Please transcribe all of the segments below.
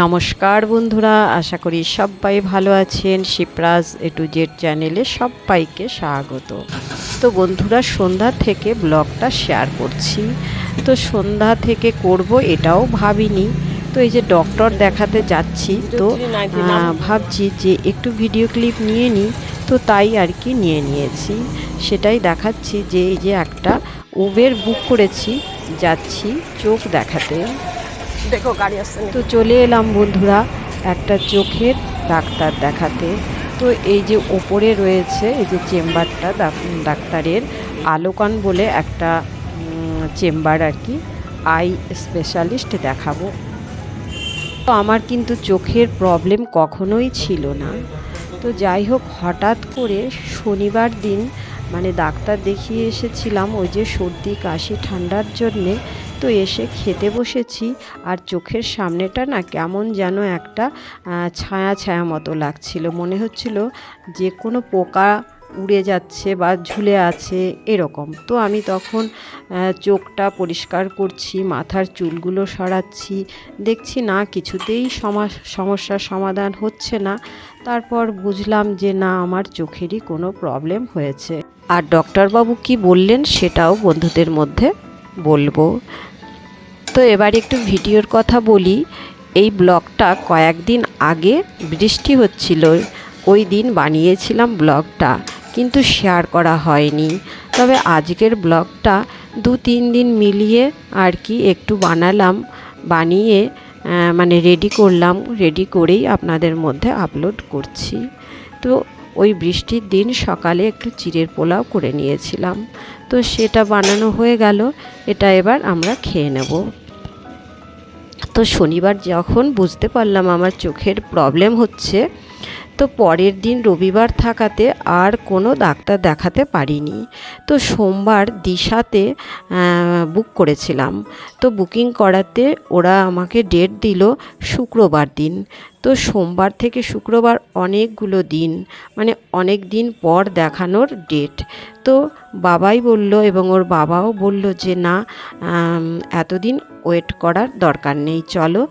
নমস্কার বন্ধুরা আশা করি সবাই ভালো আছেন। শিবরাজ এ টু জেড চ্যানেলে সবাইকে স্বাগত। তো বন্ধুরা সন্ধ্যা থেকে ব্লগটা শেয়ার করছি। তো সন্ধ্যা থেকে করব এটাও ভাবিনি। তো এই যে ডক্টর দেখাতে যাচ্ছি তো ভাবছি যে একটু ভিডিও ক্লিপ নিয়ে নিই। তো তাই আর কি নিয়ে নিয়েছি। সেটাই দেখাচ্ছি যে এই যে একটা উবের বুক করেছি। যাচ্ছি চোখ দেখাতে। দেখো, গাড়ি আসছে তো চলে এলাম বন্ধুরা একটা চোখের ডাক্তার দেখাতে। তো এই যে ওপরে রয়েছে, এই যে চেম্বারটা ডাক- ডাক্তারের আলোকান বলে একটা চেম্বার আর কি, আই স্পেশালিস্ট দেখাবো। তো আমার কিন্তু চোখের প্রবলেম কখনোই ছিল না। তো যাই হোক, হঠাৎ করে শনিবার দিন মানে ডাক্তার দেখিয়ে এসেছিলাম ওই যে সর্দি, কাশি, ঠান্ডার জন্যে। তো এসে খেতে বসেছি আর চোখের সামনেটা না কেমন যেন একটা ছায়া ছায়া মতো লাগছিল। মনে হচ্ছিল যে কোনো পোকা উড়ে যাচ্ছে বা ঝুলে আছে এরকম। তো আমি তখন চোখটা পরিষ্কার করছি, মাথার চুলগুলো সরাচ্ছি। দেখছি না, কিছুতেই সমা- সমস্যার সমাধান হচ্ছে না। তারপর বুঝলাম যে না, আমার চোখেরই কোনো প্রবলেম হয়েছে। আর ডক্টরবাবু কি বললেন সেটাও বন্ধুদের মধ্যে বলব। তো এবার একটু ভিডিওর কথা বলি, এই ব্লগটা কয়েকদিন আগে বৃষ্টি হচ্ছিল, ওই দিন বানিয়েছিলাম ব্লগটা, কিন্তু শেয়ার করা হয়নি। তবে আজকের ব্লগটা দু তিন দিন মিলিয়ে আর কি একটু বানালাম, বানিয়ে মানে রেডি করলাম রেডি করেই আপনাদের মধ্যে আপলোড করছি। তো ওই বৃষ্টির দিন সকালে একটু চিড়ের পোলাও করে নিয়েছিলাম। তো সেটা বানানো হয়ে গেল, এটা এবার আমরা খেয়ে নেব। তো শনিবার যখন বুঝতে পারলাম আমার চোখের প্রবলেম হচ্ছে, তো পরের দিন রবিবার থাকাতে আর কোনো ডাক্তার দেখাতে পারিনি। তো সোমবার দিশাতে বুক করেছিলাম। তো বুকিং করাতে ওরা আমাকে ডেট দিল শুক্রবার দিন। তো সোমবার থেকে শুক্রবার অনেকগুলো দিন মানে অনেক দিন পর দেখানোর ডেট তো বাবাই বলল এবং ওর বাবাও বলল যে, না এতদিন ওয়েট করার দরকার নেই, চলো,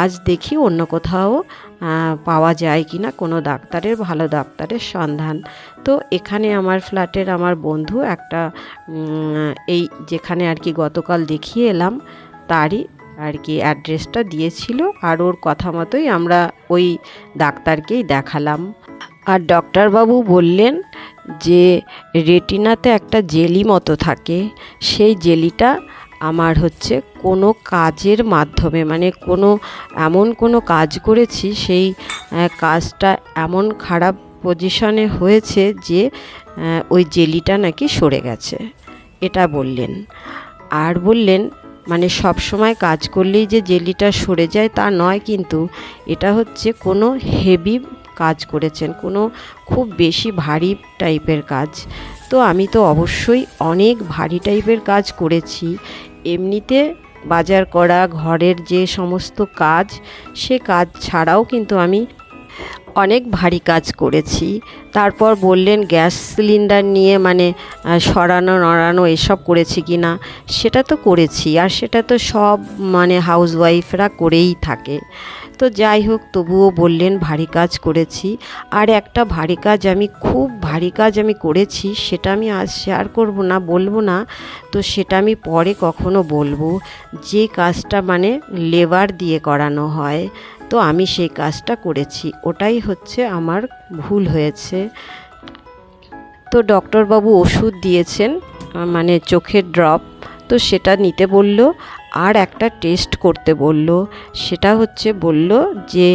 আজ দেখি অন্য কোথাও পাওয়া যায় কি না কোনো ডাক্তারের, ভালো ডাক্তারের সন্ধান। তো এখানে আমার ফ্ল্যাটের আমার বন্ধু একটা এই যেখানে আর কি গতকাল দেখিয়ে এলাম, তারই আর কি অ্যাড্রেসটা দিয়েছিল আর ওর কথা মতোই আমরা ওই ডাক্তারকেই দেখালাম। আর ডক্টরবাবু বললেন যে, রেটিনাতে একটা জেলি মতো থাকে, সেই জেলিটা আমার হচ্ছে কোনো কাজের মাধ্যমে মানে কোনো, এমন কোনো কাজ করেছি, সেই কাজটা এমন খারাপ পজিশনে হয়েছে যে ওই জেলিটা নাকি সরে গেছে। এটা বললেন। আর বললেন মানে সব সময় কাজ করলেই যে জেলিটা সরে যায় তা নয়, কিন্তু এটা হচ্ছে কোনো হেভি কাজ করেছেন, কোনো খুব বেশি ভারী টাইপের কাজ। তো আমি তো অবশ্যই অনেক ভারী টাইপের কাজ করেছি। এমনিতে বাজার করা, ঘরের যে সমস্ত কাজ, সে কাজ ছাড়াও কিন্তু আমি অনেক ভারী কাজ করেছি। তারপর বললেন, গ্যাস সিলিন্ডার নিয়ে মানে সরানো, নড়ানো এসব করেছি কি না? সেটা তো করেছি, আর সেটা তো সব মানে হাউসওয়াইফরা করেই থাকে। তো যাই হোক, তবুও বললেন, ভারী কাজ করেছি। আর একটা ভারী কাজ আমি, খুব ভারী কাজ আমি করেছি, সেটা আমি আজ শেয়ার করব না, বলব না। তো সেটা আমি পরে কখনো বলব। যে কাজটা মানে লেবার দিয়ে করানো হয় তো আমি সেই কাজটা করেছি। ওটাই হচ্ছে আমার ভুল হয়েছে। তো ডক্টরবাবু ওষুধ দিয়েছেন মানে চোখের ড্রপ তো সেটা নিতে বলল, আর একটা টেস্ট করতে বলল। সেটা হচ্ছে বলল যে,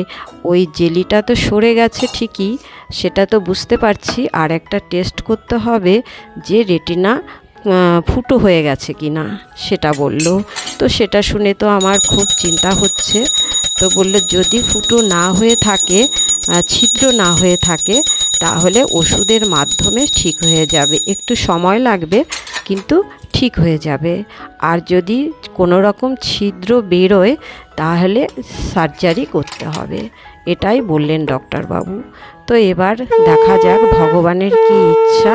ওই জেলিটা তো সরে গেছে ঠিকই, সেটা তো বুঝতে পারছি, আর একটা টেস্ট করতে হবে যে রেটিনা ফুটো হয়ে গেছে কি না সেটা বলল। তো সেটা শুনে তো আমার খুব চিন্তা হচ্ছে। তো বলল, যদি ফুটো না হয়ে থাকে ছিদ্র না হয়ে থাকে, তাহলে ওষুধের মাধ্যমে ঠিক হয়ে যাবে। একটু সময় লাগবে, কিন্তু ঠিক হয়ে যাবে। আর যদি কোনো রকম ছিদ্র বেরোয়, তাহলে সার্জারি করতে হবে। এটাই বললেন ডক্টরবাবু তো এবার দেখা যাক ভগবানের কি ইচ্ছা।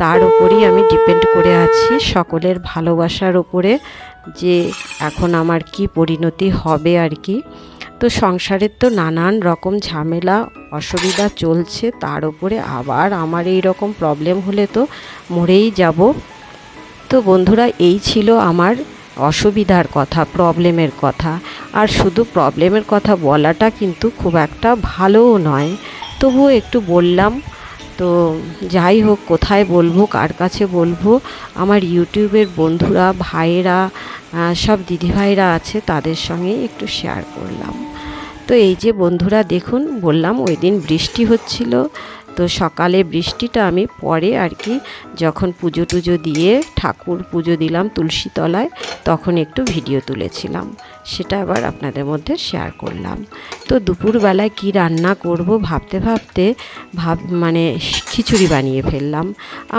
তার উপরেই আমি ডিপেন্ড করে আছি সকলের ভালোবাসার উপরে যে এখন আমার কি পরিণতি হবে আর কি। তো সংসারের তো নানান রকম ঝামেলা, অসুবিধা চলছে, তার উপরে আবার আমার এই রকম প্রবলেম হলে তো মরেই যাব। তো বন্ধুরা, এই ছিল আমার অসুবিধার কথা প্রবলেমের কথা। আর শুধু প্রবলেমের কথা বলাটা কিন্তু খুব একটা ভালোও নয়। তবুও একটু বললাম, তো যাই হোক, কোথায় বলব, কার কাছে বলব? আমার ইউটিউবের বন্ধুরা, ভাইয়েরা সব দিদিভাইরা আছে, তাদের সঙ্গে একটু শেয়ার করলাম। তো এই যে বন্ধুরা দেখুন, বললাম ওই দিন বৃষ্টি হচ্ছিল, তো সকালে বৃষ্টিটা আমি পরে আর কি যখন পুজো টুজো দিয়ে ঠাকুর পুজো দিলাম তুলসী তলায় তখন একটু ভিডিও তুলেছিলাম। সেটা আবার আপনাদের মধ্যে শেয়ার করলাম। তো দুপুরবেলায় কি রান্না করব ভাবতে ভাবতে ভাব মানে খিচুড়ি বানিয়ে ফেললাম।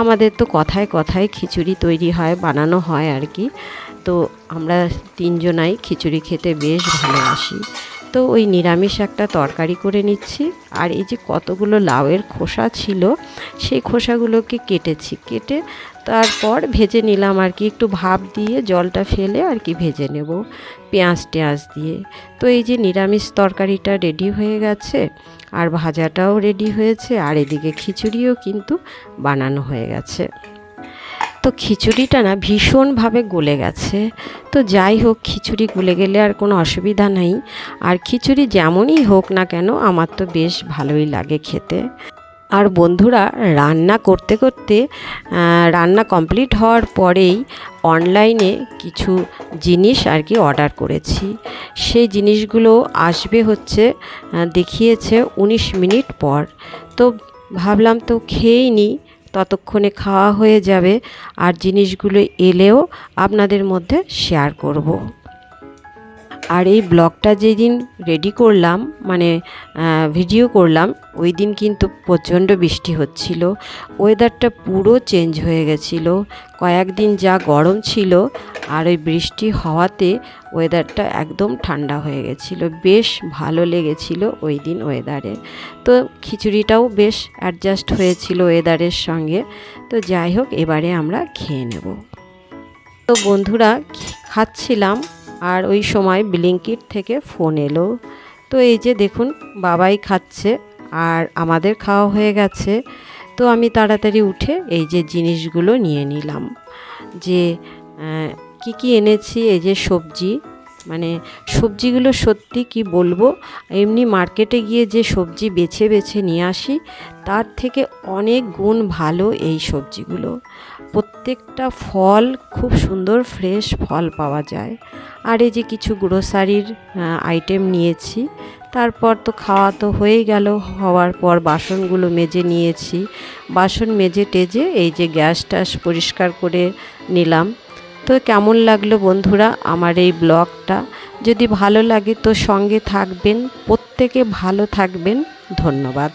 আমাদের তো কথায় কথায় খিচুড়ি তৈরি হয়, বানানো হয় আর কি। তো আমরা তিনজনাই খিচুড়ি খেতে বেশ ভালোবাসি। তো ওই নিরামিষ একটা তরকারি করে নিচ্ছি। আর এই যে কতগুলো লাউয়ের খোসা ছিল, সেই খোসাগুলোকে কেটেছি। কেটে তারপর ভেজে নিলাম আর কি, একটু ভাপ দিয়ে জলটা ফেলে আর কি ভেজে নেব পেঁয়াজ টেঁয়াজ দিয়ে। তো এই যে নিরামিষ তরকারিটা রেডি হয়ে গেছে, আর ভাজাটাও রেডি হয়েছে, আর এদিকে খিচুড়িও কিন্তু বানানো হয়ে গেছে। তো খিচুড়িটা না ভীষণভাবে গলে গেছে। তো যাই হোক, খিচুড়ি গলে গেলে আর কোনো অসুবিধা নেই। আর খিচুড়ি যেমনই হোক না কেন, আমার তো বেশ ভালোই লাগে খেতে। আর বন্ধুরা, রান্না করতে করতে রান্না কমপ্লিট হওয়ার পরেই অনলাইনে কিছু জিনিস আর কি অর্ডার করেছি। সেই জিনিসগুলো আসবে হচ্ছে দেখিয়েছে উনিশ মিনিট পর। তো ভাবলাম তো খেয়েই নিই ততক্ষণে খাওয়া হয়ে যাবে আর জিনিসগুলো এলেও আপনাদের মধ্যে শেয়ার করব। আর এই ব্লগটা যেদিন রেডি করলাম মানে ভিডিও করলাম ওই দিন কিন্তু প্রচণ্ড বৃষ্টি হচ্ছিল। ওয়েদারটা পুরো চেঞ্জ হয়ে গেছিল। কয়েকদিন যা গরম ছিল আর ওই বৃষ্টি হওয়াতে ওয়েদারটা একদম ঠান্ডা হয়ে গেছিল। বেশ ভালো লেগেছিল ওই দিন ওয়েদারে তো খিচুড়িটাও বেশ অ্যাডজাস্ট হয়েছিল ওয়েদারের সঙ্গে। তো যাই হোক, এবারে আমরা খেয়ে নেব। তো বন্ধুরা খাচ্ছিলাম। আর ওই সময় ব্লিঙ্কিট থেকে ফোন এলো। তো এই যে দেখুন, বাবাই খাচ্ছে আর আমাদের খাওয়া হয়ে গেছে। তো আমি তাড়াতাড়ি উঠে এই যে জিনিসগুলো নিয়ে নিলাম। যে কি কি এনেছি? এই যে সবজি মানে সবজিগুলো সত্যি কি বলব? এমনি মার্কেটে গিয়ে যে সবজি বেছে বেছে নিয়ে আসি, তার থেকে অনেক গুণ ভালো এই সবজিগুলো। প্রত্যেকটা ফল খুব সুন্দর ফ্রেশ ফল পাওয়া যায়। আর এই যে কিছু গ্রোসারির আইটেম নিয়েছি, তারপর তো খাওয়া তো হয়ে গেল। হওয়ার পর বাসনগুলো মেজে নিয়েছি। বাসন মেজে টেজে এই যে গ্যাস ট্যাস পরিষ্কার করে নিলাম। তো কেমন লাগল বন্ধুরা আমার এই ব্লগটা? যদি ভালো লাগে তো সঙ্গে থাকবেন, প্রত্যেকে ভালো থাকবেন, ধন্যবাদ।